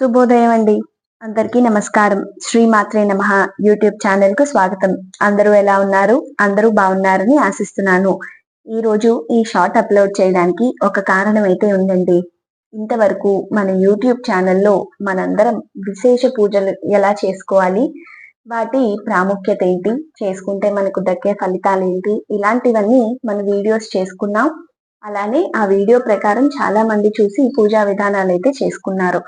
శుభోదయం అండి అందరికీ నమస్కారం. శ్రీ మాత్రే నమ యూట్యూబ్ ఛానల్కు స్వాగతం. అందరూ ఎలా ఉన్నారు? అందరూ బాగున్నారని ఆశిస్తున్నాను. ఈ రోజు ఈ షార్ట్ అప్లోడ్ చేయడానికి ఒక కారణం అయితే ఉందండి. ఇంతవరకు మన యూట్యూబ్ ఛానల్లో మనందరం విశేష పూజలు ఎలా చేసుకోవాలి? వాటి ప్రాముఖ్యత ఏంటి? చేసుకుంటే మనకు దక్కే ఫలితాలు ఏంటి? ఇలాంటివన్నీ మన వీడియోస్ చేసుకున్నాం. అలానే ఆ వీడియో ప్రకారం చాలా మంది చూసి పూజా విధానాలు అయితే చేసుకున్నారు.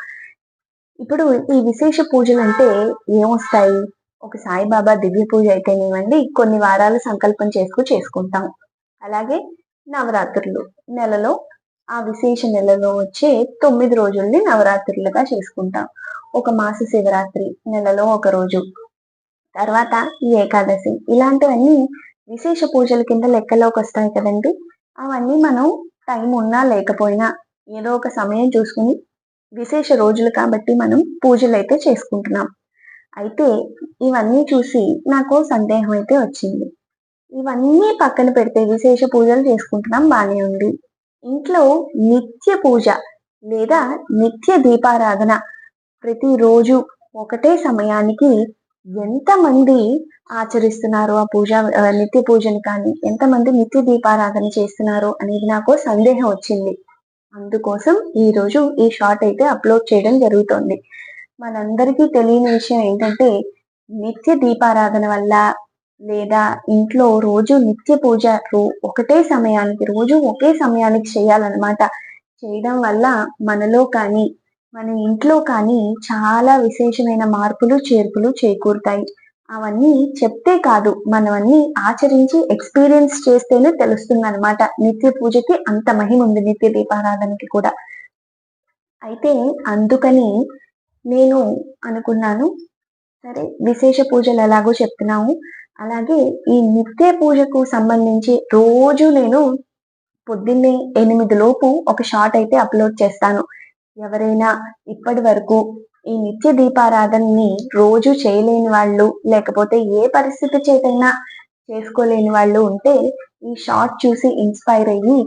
ఇప్పుడు ఈ విశేష పూజలు అంటే ఏమొస్తాయి ఒక సాయిబాబా దివ్య పూజ అయితేనేమండి కొన్ని వారాలు సంకల్పం చేసుకు చేసుకుంటాం. అలాగే నవరాత్రులు. నెలలో ఆ విశేష నెలలో వచ్చే తొమ్మిది రోజుల్ని నవరాత్రులుగా చేసుకుంటాం. ఒక మాస శివరాత్రి నెలలో ఒక రోజు. తర్వాత ఈ ఏకాదశి. ఇలాంటివన్నీ విశేష పూజల కింద లెక్కలోకి వస్తాయి కదండి. అవన్నీ మనం టైం ఉన్నా లేకపోయినా ఏదో ఒక సమయం చూసుకుని విశేష రోజులు కాబట్టి మనం పూజలు అయితే చేసుకుంటున్నాం. అయితే ఇవన్నీ చూసి నాకు సందేహం అయితే వచ్చింది. ఇవన్నీ పక్కన పెడితే విశేష పూజలు చేసుకుంటున్నాం బాగానే ఉంది. ఇంట్లో నిత్య పూజ లేదా నిత్య దీపారాధన ప్రతిరోజు ఒకటే సమయానికి ఎంతమంది ఆచరిస్తున్నారు ఆ పూజ నిత్య పూజని కానీ ఎంతమంది నిత్య దీపారాధన చేస్తున్నారు అనేది నాకు సందేహం వచ్చింది. అందుకోసం ఈరోజు ఈ షార్ట్ అయితే అప్లోడ్ చేయడం జరుగుతుంది. మనందరికీ తెలియని విషయం ఏంటంటే నిత్య దీపారాధన వల్ల లేదా ఇంట్లో రోజు నిత్య పూజ ఒకటే సమయానికి రోజు ఒకే సమయానికి చేయాలన్నమాట. చేయడం వల్ల మనలో కానీ మన ఇంట్లో కానీ చాలా విశేషమైన మార్పులు చేర్పులు చేకూరుతాయి. అవన్నీ చెప్తే కాదు మనవన్నీ ఆచరించి ఎక్స్పీరియన్స్ చేస్తేనే తెలుస్తుంది అనమాట నిత్య పూజకి అంత మహిమ ఉంది నిత్య దీపారాధనకి కూడా. అయితే అందుకని నేను అనుకున్నాను సరే విశేష పూజలు ఎలాగో చెప్తున్నాము. అలాగే ఈ నిత్య పూజకు సంబంధించి రోజు నేను పొద్దున్నే ఎనిమిది లోపు ఒక షార్ట్ అయితే అప్లోడ్ చేస్తాను. ఎవరైనా ఇప్పటి వరకు ఈ నిత్య దీపారాధనని రోజు చేయలేని వాళ్ళు లేకపోతే ఏ పరిస్థితి చేతైనా చేసుకోలేని వాళ్ళు ఉంటే ఈ షార్ట్ చూసి ఇన్స్పైర్ అయ్యి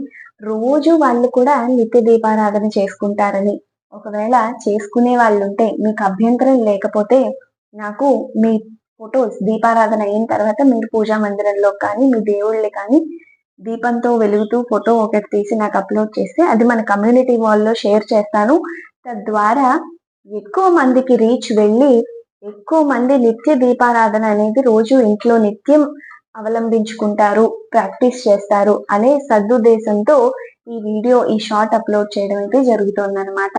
రోజు వాళ్ళు కూడా నిత్య దీపారాధన చేసుకుంటారని. ఒకవేళ చేసుకునే వాళ్ళు ఉంటే మీకు అభ్యంతరం లేకపోతే నాకు మీ ఫొటోస్ దీపారాధన అయిన తర్వాత మీరు పూజా మందిరంలో కానీ మీ దేవుళ్ళు కానీ దీపంతో వెలుగుతూ ఫోటో ఒకటి తీసి నాకు అప్లోడ్ చేస్తే అది మన కమ్యూనిటీ వాల్లో షేర్ చేస్తాను. తద్వారా ఎక్కువ మందికి రీచ్ వెళ్ళి ఎక్కువ మంది నిత్య దీపారాధన అనేది రోజు ఇంట్లో నిత్యం అవలంబించుకుంటారు ప్రాక్టీస్ చేస్తారు అనే సదుద్దేశంతో ఈ వీడియో ఈ షార్ట్ అప్లోడ్ చేయడం అయితే జరుగుతుంది అనమాట